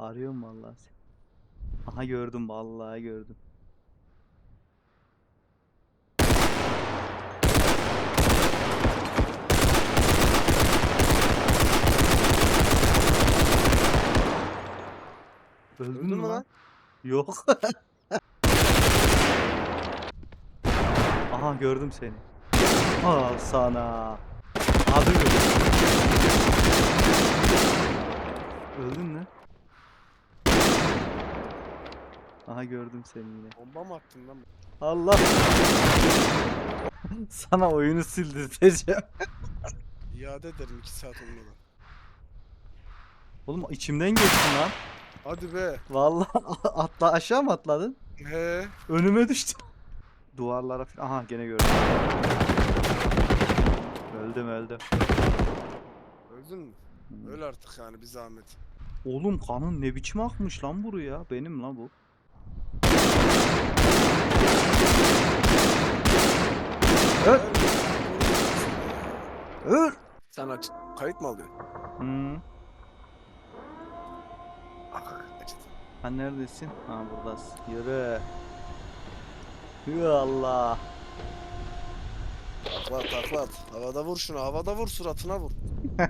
Arıyorum vallahi seni. Aha gördüm vallahi gördüm. Öldün Öldün mü lan? lan? Yok. Aha gördüm seni. Al sana. Abi gördüm. Öldün mü? Aha gördüm seni yine. Bomba mı attın lan? Allah. Sana oyunu sildirteceğim. İade ederim 2 saat olmadan. Oğlum içimden geçtin lan. Hadi be. Vallahi atla aşağı mı atladın? He. Önüme düştü. Duvarlara falan. Aha gene gördüm. Öldüm öldüm. Öldün mü? Öl artık yani bir zahmet. Oğlum kanın ne biçim akmış lan buraya? Benim lan bu. Öl. Öl. Sen aç. Kayıt mı alıyorsun? Hmm. Ah, acıdı. Ha neredesin? Ha buradasın. Yürü. Yürü Allah. Takla at, takla at. Havada vur şunu. Havada vur suratına vur.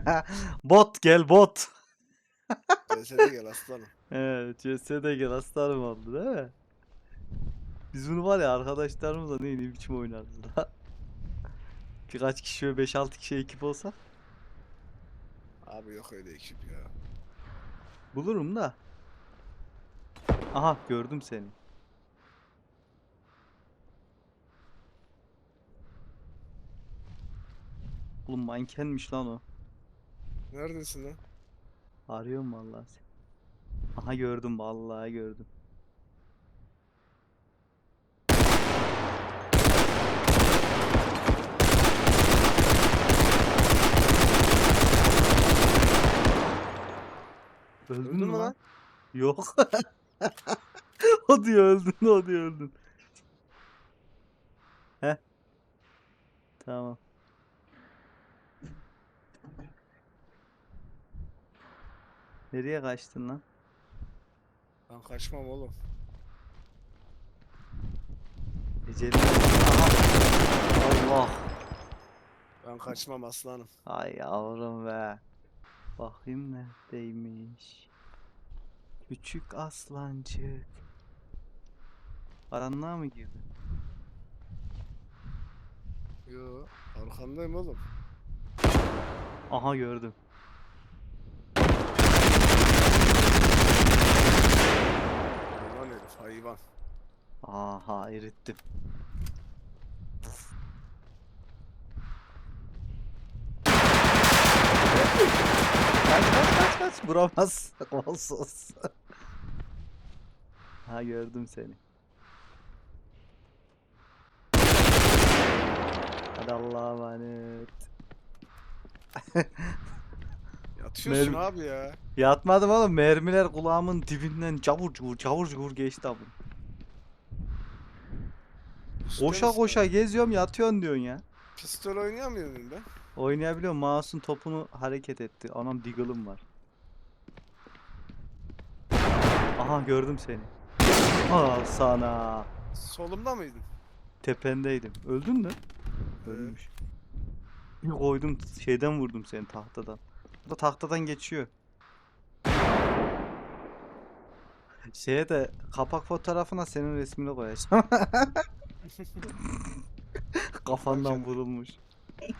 bot gel bot. CS'de gel aslanım. Evet, CS'de gel aslanım oldu değil mi? Biz bunu var ya arkadaşlarımızla ne, ne biçim oynarız la. Birkaç kişi ve 5-6 kişi ekip olsa Abi yok öyle ekip ya. bulurum da. Aha gördüm seni. Oğlum mankenmiş lan o. Neredesin lan? Arıyorum vallahi seni. Aha gördüm vallahi gördüm. Öldün, Öldün mü lan? lan? Yok. o diyor öldün, o diyor öldün. He? Tamam. Nereye kaçtın lan? Ben kaçmam oğlum. Ecelim. Allah. Ben kaçmam aslanım. Ay yavrum be. Bakayım neredeymiş. Küçük aslancık. Karanlığa mı girdin? Yo. Arkandayım oğlum. Aha gördüm. Hayvan herif hayvan. Aha erittim. Kaç kaç kaç kaç vuramaz. Olsuz. ha gördüm seni. Hadi Allah'a emanet. Yatıyorsun Mermi- abi ya. Yatmadım oğlum mermiler kulağımın dibinden cavur cavur cavur cavur geçti abi. Usta Koşa mısın koşa abi? geziyorum yatıyorsun diyorsun ya. Pistol oynayamıyor muyum ben? Oynayabiliyorum. Mouse'un topunu hareket etti. Anam Deagle'ım var. Aha gördüm seni. Al sana. Solumda mıydın? Tependeydim. Öldün mü? Ee, Ölmüş. Bir koydum şeyden vurdum seni tahtadan. Bu da tahtadan geçiyor. Şeye de kapak fotoğrafına senin resmini koyacağım. Kafandan vurulmuş.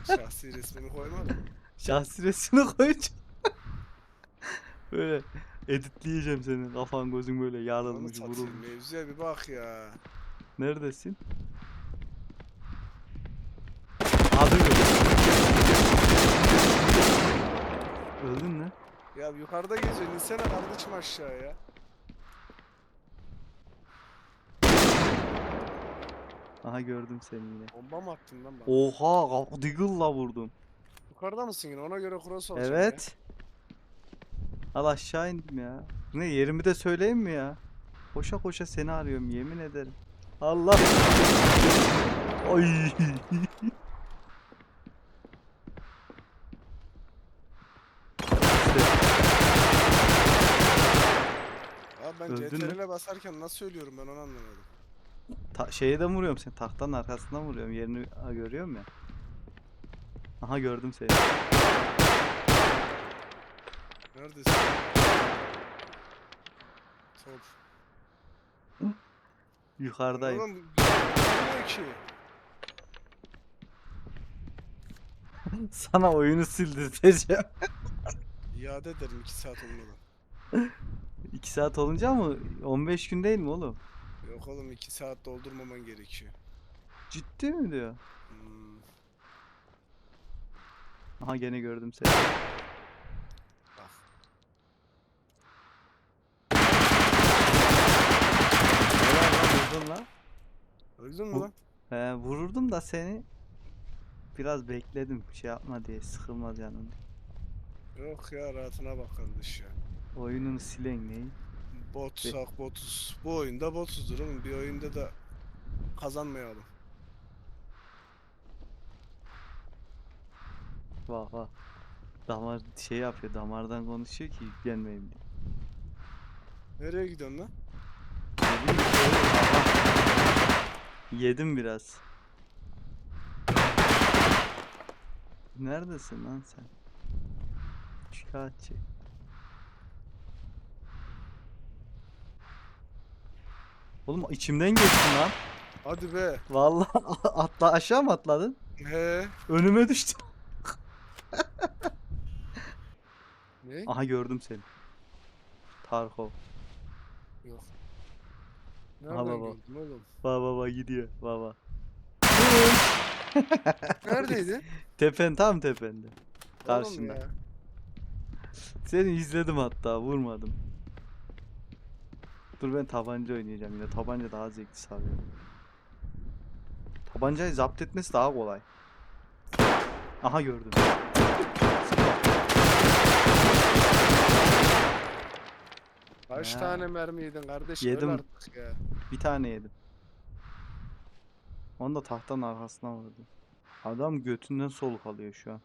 Şahsi resmini koymadım. Şahsi resmini koyacağım. böyle editleyeceğim senin kafan gözün böyle yarılmış vurulmuş. mevzuya bir bak ya. Neredesin? Abi Öldün mü? Ya yukarıda geziyorsun insene kardeşim aşağıya. Aha gördüm seni yine. Bomba mı attın lan bana? Oha Deagle'la vurdum. Yukarıda mısın yine ona göre cross olacak Evet. Al aşağı indim ya. Ne yerimi de söyleyeyim mi ya? Koşa koşa seni arıyorum yemin ederim. Allah. Ay. ben Öldün mü? CTRL'e basarken nasıl ölüyorum ben onu anlamadım. Ta şeye de vuruyorum seni. Tahtanın arkasından vuruyorum. Yerini ha, görüyorum ya. Aha gördüm seni. Neredesin? Top. Yukarıdayım. Oğlum bilmiyor ki. Sana oyunu sildirteceğim. İade ederim 2 saat olmadan. 2 saat olunca mı? 15 gün değil mi oğlum? Yok oğlum 2 saat doldurmaman gerekiyor. Ciddi mi diyor? Hmm. Aha gene gördüm seni. Bak. Helal lan vurdun lan. Öldün mü Bu- lan? He, vururdum da seni biraz bekledim şey yapma diye sıkılma canım. Yok ya rahatına bak kardeş ya. Oyununu silen neyi? Botsak botuz. Bu oyunda botuzdur oğlum. Bir oyunda da kazanmayalım. Vah vah. Damar şey yapıyor damardan konuşuyor ki yüklenmeyeyim diye. Nereye gidiyorsun lan? Ne bileyim. Yedim biraz. Neredesin lan sen? Şikayetçi. Oğlum içimden geçtin lan. Hadi be. Vallahi atla aşağı mı atladın? He. Önüme düştü. Ne? Aha gördüm seni. Tarkov. Yok. Nereden baba. gördün oğlum? Baba baba gidiyor baba. Neredeydi? Tepen tam tepende. Oğlum Karşında. ya. Seni izledim hatta vurmadım. Dur ben tabanca oynayacağım yine. Tabanca daha zevkli sarıyor. Tabancayı zapt etmesi daha kolay. Aha gördüm. Kaç Ya. tane mermi yedin kardeş? Öl Yedim. artık ya. Bir tane yedim. Onu da tahtanın arkasına vurdum. Adam götünden soluk alıyor şu an.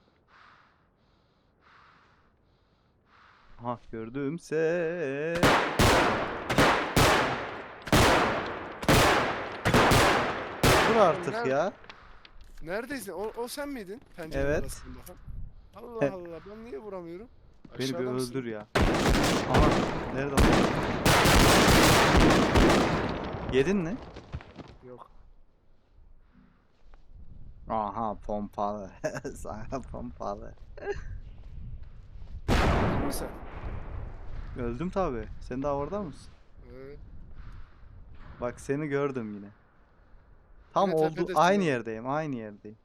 Aha gördüm se. Dur artık nerede- ya. Neredesin? O, o sen miydin? Pencere Evet. arasında. Allah He. Allah ben niye vuramıyorum? Beni bir Aşağıda mısın? öldür ya. Aha nerede lan? Yedin mi? Yok. Aha pompalı. Sana pompalı. Mü sen? Öldüm tabi. Sen daha orada mısın? Ee, Bak seni gördüm yine. Tam Yine oldu. tepedesin Aynı yerdeyim. Aynı yerdeyim.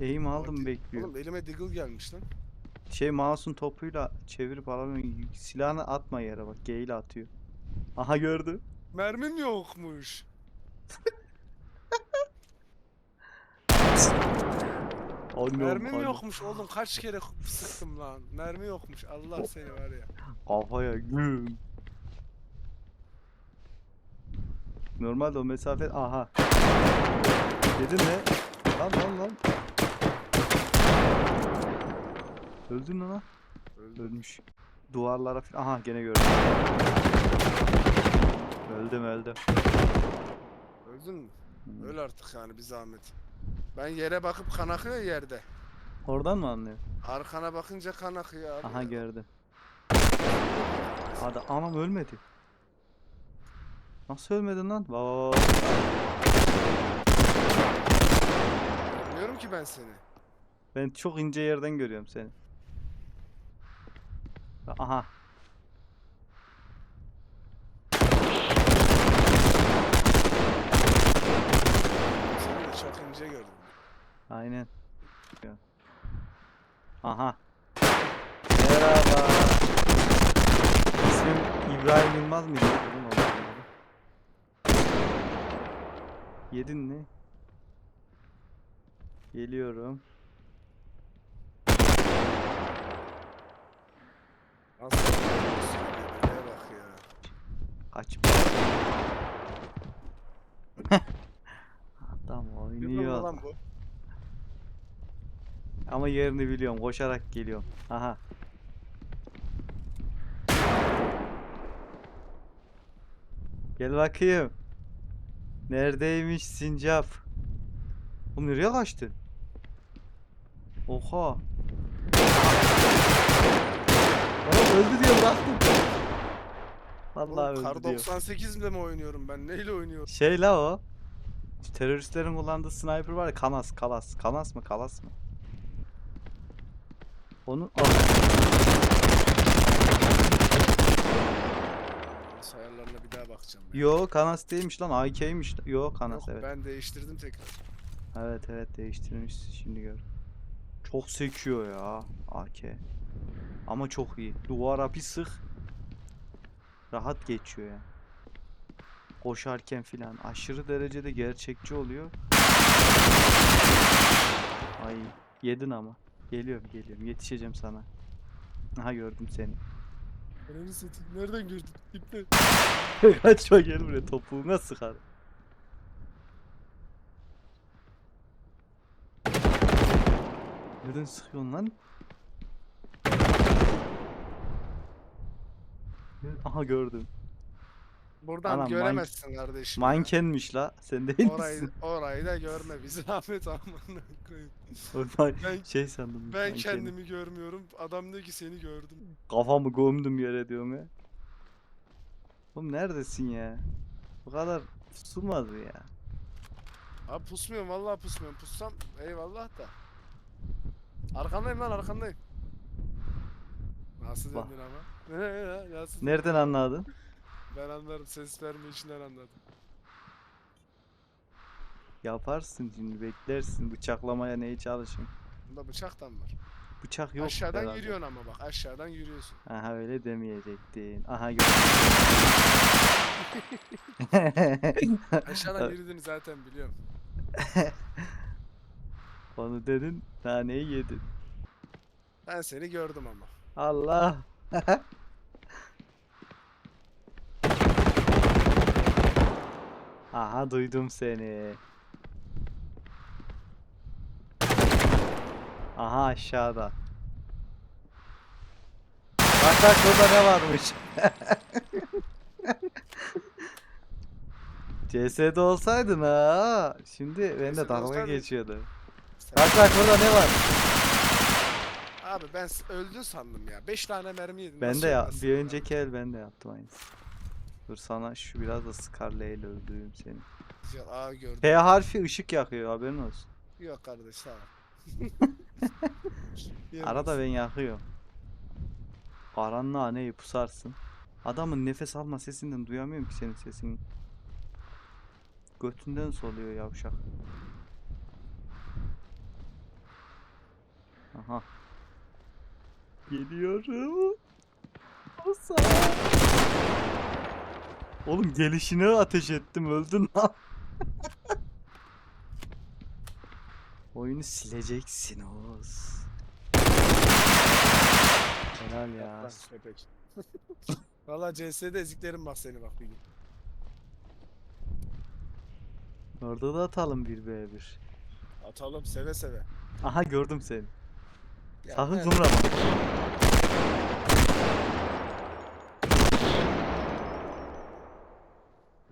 Eğim aldım bekliyorum. oğlum elime Deagle gelmiş lan. Şey mouse'un topuyla çevirip alamıyorum. Silahını atma yere bak. G ile atıyor. Aha gördü. Mermim yokmuş. Annem, Mermim annem. yokmuş oğlum kaç kere sıktım lan. Mermi yokmuş. Allah seni var ya. Kafaya güm. Normalde o mesafe aha. Dedin ne? Lan lan lan. Öldün mü lan? Öldüm. Ölmüş. Duvarlara falan. Aha gene gördüm. Öldüm öldüm. Öldün mü? Hmm. Öl artık yani bir zahmet. Ben yere bakıp kan akıyor yerde. Oradan mı anlıyor? Arkana bakınca kan akıyor abi. Aha ya. gördüm. Hadi anam ölmedi. Nasıl ölmedin lan? Vaa. Görmüyorum ki ben seni. Ben çok ince yerden görüyorum seni. Aha. Seni de gördüm. Aynen. Aha. Merhaba. İsmim İbrahim Yılmaz mıydı? Yedin mi? Geliyorum. Nasıl yapıyorsun? Neye bak ya. Kaç. Adam Yılmaz oynuyor. lan bu. Ama yerini biliyorum. Koşarak geliyorum. Aha. Gel bakayım. Neredeymiş sincap? Oğlum nereye kaçtın? Oha. Oğlum öldü diyor bıraktım. Vallahi Oğlum, öldü Kar diyor. 98 ile mi oynuyorum ben? Neyle oynuyorum? Şey la o. Şu Teröristlerin kullandığı sniper var ya Kanas, Kalas. Kanas mı, Kalas mı? Onu al. Ayarlarına bir daha bakacağım. ya. Yo Kanas değilmiş lan AK'ymiş. Yo Kanas Yok, evet. ben değiştirdim tekrar. Evet evet değiştirmiş şimdi gör. Çok sekiyor ya AK. Ama çok iyi. Duvara bir sık. Rahat geçiyor ya. Koşarken filan aşırı derecede gerçekçi oluyor. Ay yedin ama. Geliyorum geliyorum yetişeceğim sana. Aha gördüm seni. Ananı satayım. Nereden gördün? İpne. Kaçma gel buraya topuğuna sıkar. Nereden sıkıyorsun lan? Aha gördüm. Buradan Anam, göremezsin kardeşim. Mankenmiş la. Sen değil Orayı, misin? orayı da görme. Bizi Ahmet amına koyayım. Ben- şey sandım. Ben mankeni. kendimi görmüyorum. Adam diyor ki seni gördüm. Kafamı gömdüm yere diyorum ya. Oğlum neredesin ya? Bu kadar tutulmaz ya. Abi pusmuyorum vallahi pusmuyorum. Pussam eyvallah da. Arkandayım lan arkandayım. Nasıl Bak. döndün ama? Nasıl Nereden anladın? Ben anlarım ses verme işinden anladım. Yaparsın şimdi beklersin. Bıçaklamaya neyi çalışın? Bunda bıçaktan var. Bıçak yok aşağıdan herhalde. yürüyorsun ama bak aşağıdan yürüyorsun. Aha öyle demeyecektin. Aha gördüm. Aşağıdan yürüdüğünü zaten biliyorum. Onu dedin, naneyi yedin. Ben seni gördüm ama. Allah. Aha duydum seni. Aha aşağıda. Bak bak burada ne varmış. CS'de olsaydın ha. Şimdi ben de dalga olsaydım. geçiyordu. Bak bak burada ne var? Abi ben s- öldün sandım ya. 5 tane mermi yedim. Ben de ya bir önceki el ben de yaptım aynısı. Dur sana şu biraz da Scarlet ile öldüreyim seni. Güzel, Aa gördüm. P harfi ışık yakıyor haberin olsun. Yok kardeş sağ ol. Arada ben yakıyorum. Karanlığa neyi pusarsın. Adamın nefes alma sesinden duyamıyorum ki senin sesini. Götünden soluyor yavşak. Aha. Geliyorum. Osa. Oğlum gelişine ateş ettim öldün lan. Oyunu sileceksin Oğuz. Helal ya. Valla CS'de eziklerim bak seni bak bir gün. Orada da atalım 1v1. Atalım seve seve. Aha gördüm seni. Sakın ben- kımrama.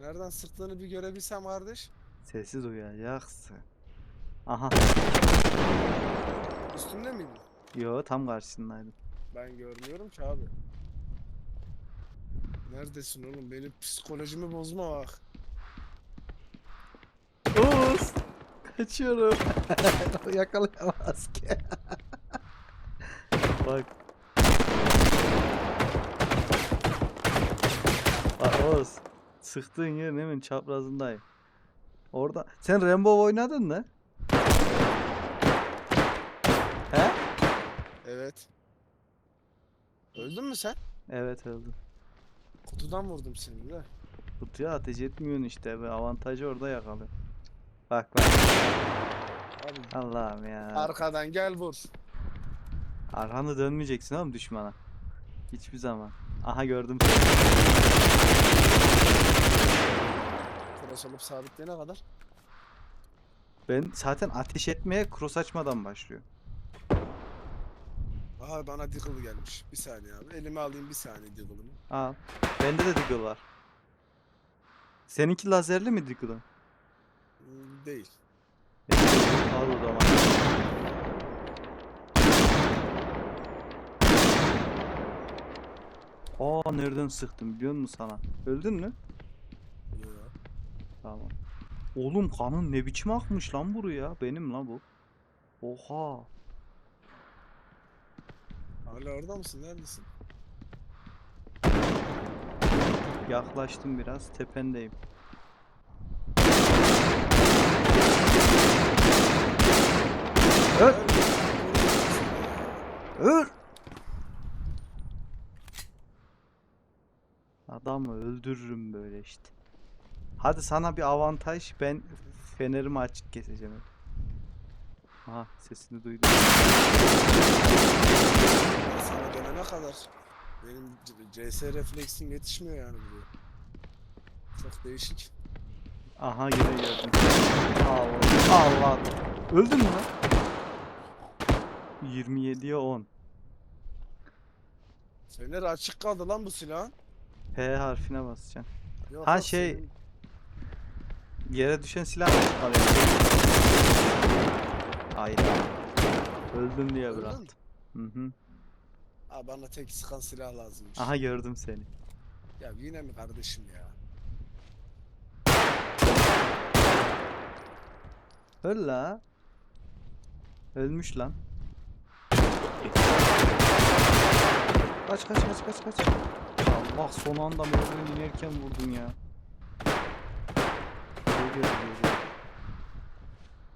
Nereden sıktığını bir görebilsem kardeş. Sessiz uyacaksın. Aha. Üstünde miydin? Yo tam karşısındaydım. Ben görmüyorum ki abi. Neredesin oğlum? Benim psikolojimi bozma bak. Oğuz. Kaçıyorum. Yakalayamaz ki. Bak. Bak Oğuz. Sıktığın yerin hemen çaprazındayım. Orada. Sen Rainbow oynadın mı? He? Evet. Öldün mü sen? Evet öldüm. Kutudan vurdum seni de. Kutuya ateş etmiyorsun işte. Be. Avantajı orada yakalıyor. Bak bak. Abi Allah'ım ya. arkadan gel vur. Arkanı dönmeyeceksin oğlum düşmana. Hiçbir zaman. Aha gördüm. Cross alıp sabitleyene kadar. Ben zaten ateş etmeye cross açmadan başlıyor. Aha bana Deagle gelmiş. Bir saniye abi. Elime alayım bir saniye Deagle'ımı. Al. Bende de deagle var. Seninki lazerli mi Diggle'ın? Hmm, Değil. Al o zaman. Aa nereden sıktım biliyor musun sana? Öldün mü? Yo. Tamam. Oğlum kanın ne biçim akmış lan buraya? Benim lan bu. Oha. Hala orada mısın? Neredesin? Yaklaştım biraz. Tependeyim. Öl! Öl! Adamı öldürürüm böyle işte. Hadi sana bir avantaj. Ben fenerimi açık keseceğim. Aha sesini duydum. Ben sana dönene kadar benim CS refleksim yetişmiyor yani buraya. Çok değişik. Aha yine gördüm. Allah. Allah. Öldün mü lan? 27'ye 10. Fener açık kaldı lan bu silahın. P harfine basacaksın. Yok, Ha, yok, şey- senin- Yere düşen silah mı çıkarıyor? Hayda. Öldün diye Öldün bıraktım. Hı hı. Ha bana tek sıkan silah lazımmış. Aha gördüm seni. Ya yine mi kardeşim ya? Öl la. Ölmüş lan. Kaç kaç kaç kaç kaç. Allah son anda merdiven inerken vurdun ya. Geliyor, geliyor.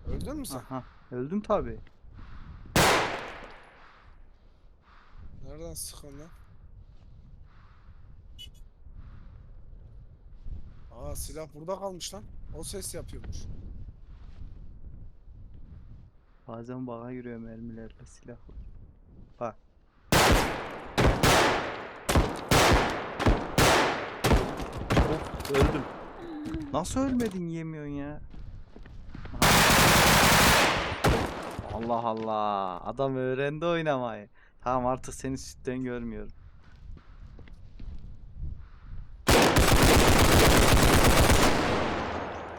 Öldün mü sen? Aha. Öldüm tabi. Nereden sıkıyorsun lan? Aa silah burada kalmış lan. O ses yapıyormuş. Bazen bağa giriyor mermilerle silahla. Bak. Of öldüm. Nasıl ölmedin yemiyorsun ya? Allah Allah. Adam öğrendi oynamayı. Tamam artık seni sütten görmüyorum.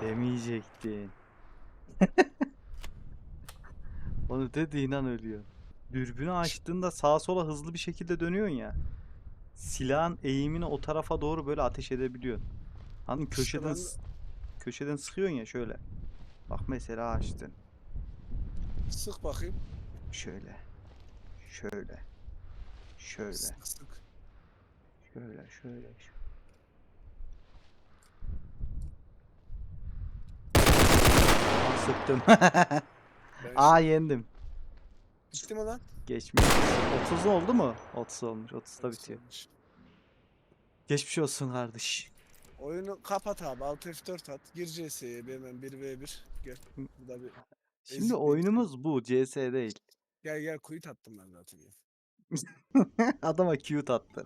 Demeyecektin. Onu dediğin an ölüyor. Dürbünü açtığında sağa sola hızlı bir şekilde dönüyorsun ya. Silahın eğimini o tarafa doğru böyle ateş edebiliyorsun. Hani köşeden ben köşeden sıkıyorsun ya şöyle. Bak mesela açtın. Sık bakayım. Şöyle. Şöyle. Şöyle. Sık sık. Şöyle şöyle. şöyle. Sıktım. Aa yendim. Bitti mi lan? Geçmiş. 30 oldu mu? 30 olmuş. 30'da bitiyor. Geçmiş olsun kardeş. Oyunu kapat abi. Alt F4 at. Gir CS'ye hemen 1v1. Gel. Burada bir... Şimdi Ezik oyunumuz bu. CS değil. Gel gel quit attım ben zaten. Adama cute attı.